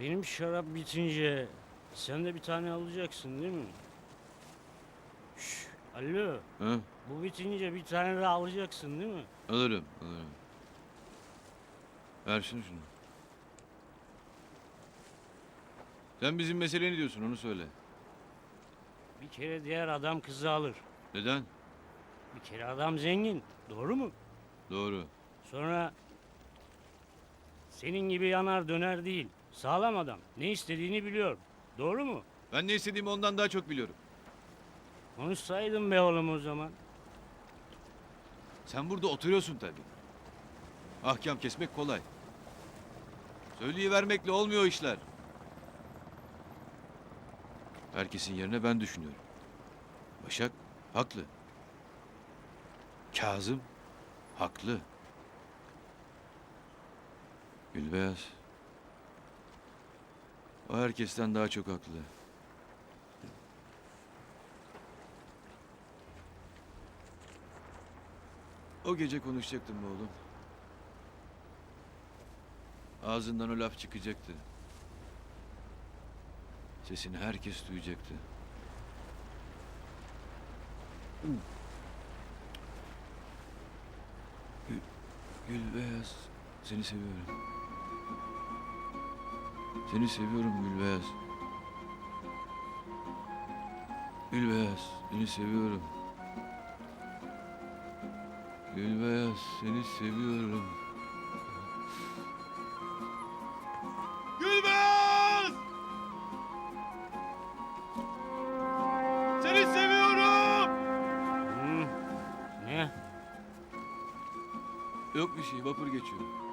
Benim şarap bitince sen de bir tane alacaksın değil mi? Şş, alo. Ha? Bu bitince bir tane daha alacaksın değil mi? Alırım, alırım. Ver şunu şunu. Sen bizim mesele ne diyorsun onu söyle. Bir kere diğer adam kızı alır. Neden? Bir kere adam zengin. Doğru mu? Doğru. Sonra senin gibi yanar döner değil. Sağlam adam. Ne istediğini biliyor. Doğru mu? Ben ne istediğimi ondan daha çok biliyorum. Konuşsaydın be oğlum o zaman. Sen burada oturuyorsun tabii. Ahkam kesmek kolay. Söyleyivermekle olmuyor işler. Herkesin yerine ben düşünüyorum. Başak haklı. Kazım haklı. Gülbeyaz. O herkesten daha çok haklı. O gece konuşacaktım oğlum. Ağzından o laf çıkacaktı. Sesini herkes duyacaktı. Gül, Gülbeyaz, seni seviyorum. Seni seviyorum Gülbeyaz. Gülbeyaz, seni seviyorum. Gülbeyaz, seni seviyorum. Gülbeyaz! Seni seviyorum! Hı. Ne? Yok bir şey, vapur geçiyor.